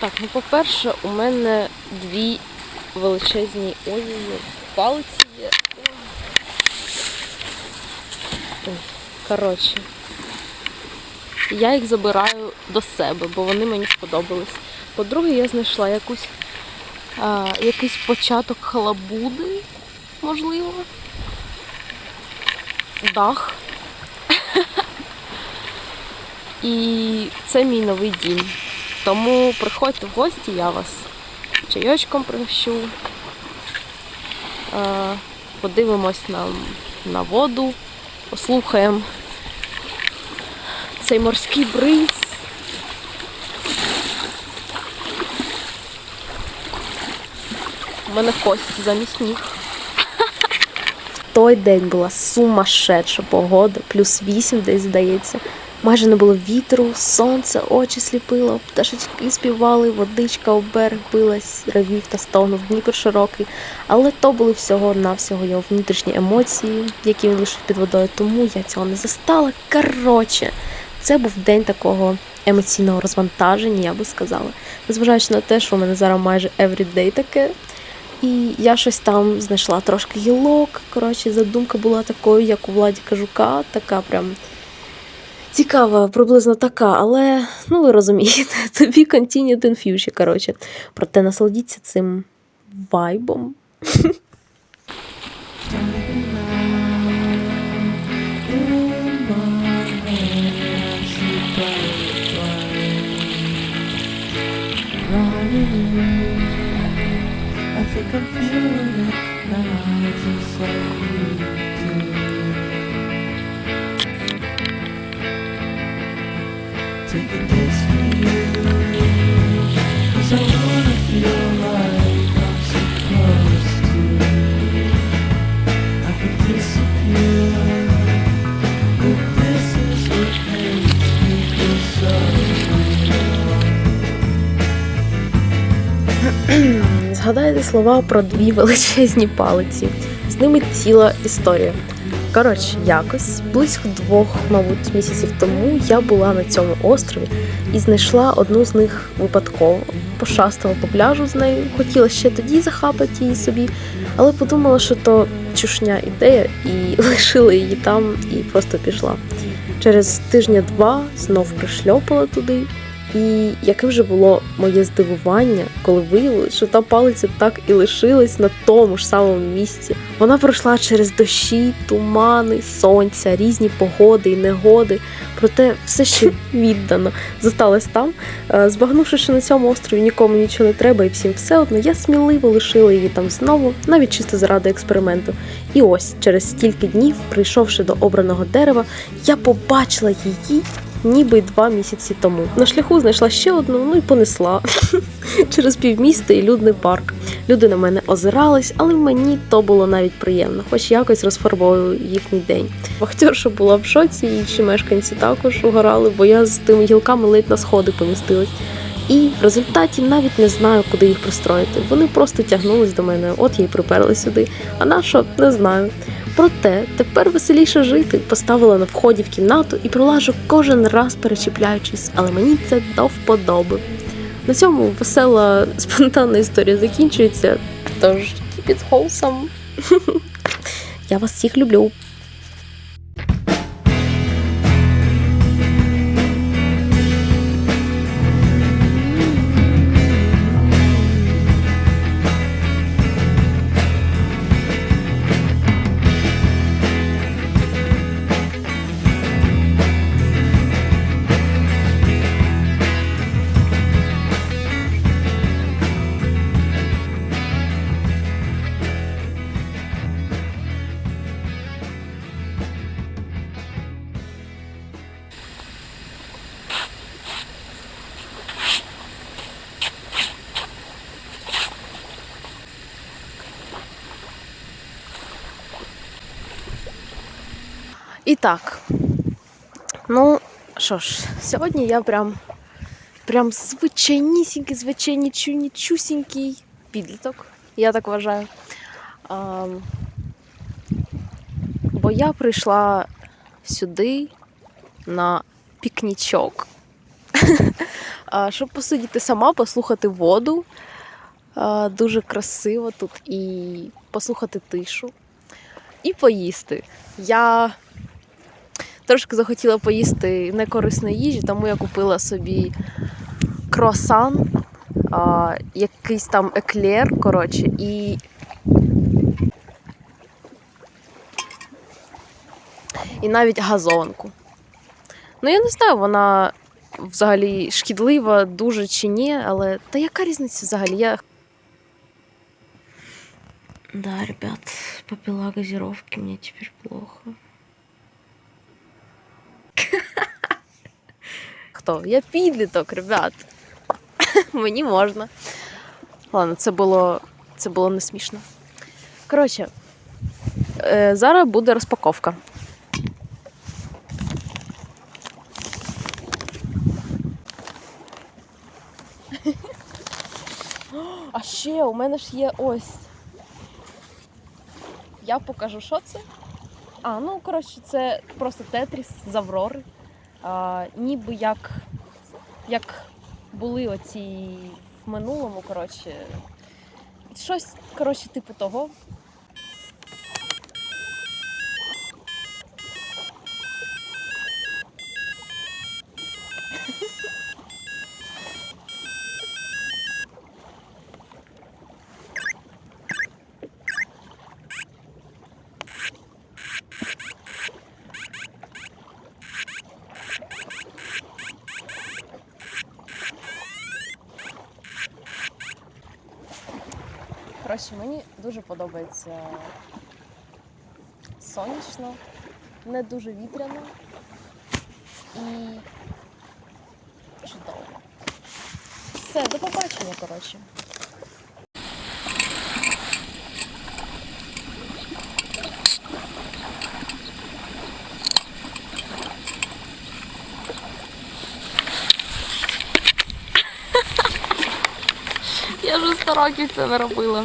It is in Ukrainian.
Так, ну по-перше, у мене дві величезні ой палиці є. Коротше. Я їх забираю до себе, бо вони мені сподобались. По-друге, я знайшла якусь, а, якийсь початок халабуди, можливо. Дах. І це мій новий дім. Тому приходьте в гості, я вас чайочком пригощу. Е, Подивимось на, на воду, послухаємо цей морський бриз. У мене кості замість ніг. В той день була сумасшедша погода, плюс 8 десь здається. Майже не було вітру, сонце, очі сліпило, пташечки співали, водичка у берег билась, ревів та стогнув Дніпр широкий. Але то були всього-навсього його внутрішні емоції, які він лишив під водою, тому я цього не застала. Коротше, це був день такого емоційного розвантаження, я би сказала. Незважаючи на те, що у мене зараз майже everyday таке. І я щось там знайшла трошки гілок. Коротше, задумка була такою, як у Владі Кажука, така прям цікава, приблизно така, але ну ви розумієте, тобі continued in future, коротше. Проте насолодіться цим вайбом. Згадайте слова про дві величезні палиці. З ними ціла історія. Коротше, якось близько двох, мабуть, місяців тому я була на цьому острові і знайшла одну з них випадково. Пошастала по пляжу з нею, хотіла ще тоді захапати її собі, але подумала, що то чушня ідея, і лишила її там і просто пішла. Через тижня-два знов пришльопала туди, і яке вже було моє здивування, коли виявилось, що та палиця так і лишилась на тому ж самому місці. Вона пройшла через дощі, тумани, сонця, різні погоди і негоди. Проте все ще віддано зосталась там. Е, Збагнувши, що на цьому острові нікому нічого не треба і всім все одно, я сміливо лишила її там знову, навіть чисто заради експерименту. І ось через стільки днів, прийшовши до обраного дерева, я побачила її ніби два місяці тому. На шляху знайшла ще одну, ну і понесла через півміста і людний парк. Люди на мене озирались, але мені то було навіть приємно, хоч якось розфарбовую їхній день. Вахтерша була в шоці, і інші мешканці також угорали, бо я з тими гілками ледь на сходи помістилась. І в результаті навіть не знаю, куди їх пристроїти. Вони просто тягнулись до мене, от я й приперли сюди. А на не знаю. Проте тепер веселіше жити. Поставила на вході в кімнату і пролажу кожен раз перечіпляючись, але мені це до вподоби. На цьому весела спонтанна історія закінчується. Тож keep it wholesome. Я вас всіх люблю. І так. Ну, що ж, сьогодні я прям прям звичайнісінький, звичайнічунічусінький підліток, я так вважаю. А, бо я прийшла сюди на пікнічок. щоб посидіти сама, послухати воду. Дуже красиво тут і послухати тишу. І поїсти. Я трошки захотіла поїсти некорисної їжі, тому я купила собі круасан, а, якийсь там еклер, коротше, і. І навіть газованку. Ну, я не знаю, вона взагалі шкідлива дуже чи ні, але та яка різниця взагалі? Я... Да, ребят, попила газировки, мне теперь плохо. Хто? Я підліток, ребят. Мені можна. Ладно, це було, це було не смішно. Коротше, е, зараз буде розпаковка. А ще у мене ж є ось. Я покажу, що це. А, ну коротше, це просто тетріс з Аврори. Ніби як, як були оці в минулому, коротше. Щось, коротше, типу того. Коротше, мені дуже подобається сонячно, не дуже вітряно і чудово. Все, до побачення, коротше. Я вже 100 років це не робила.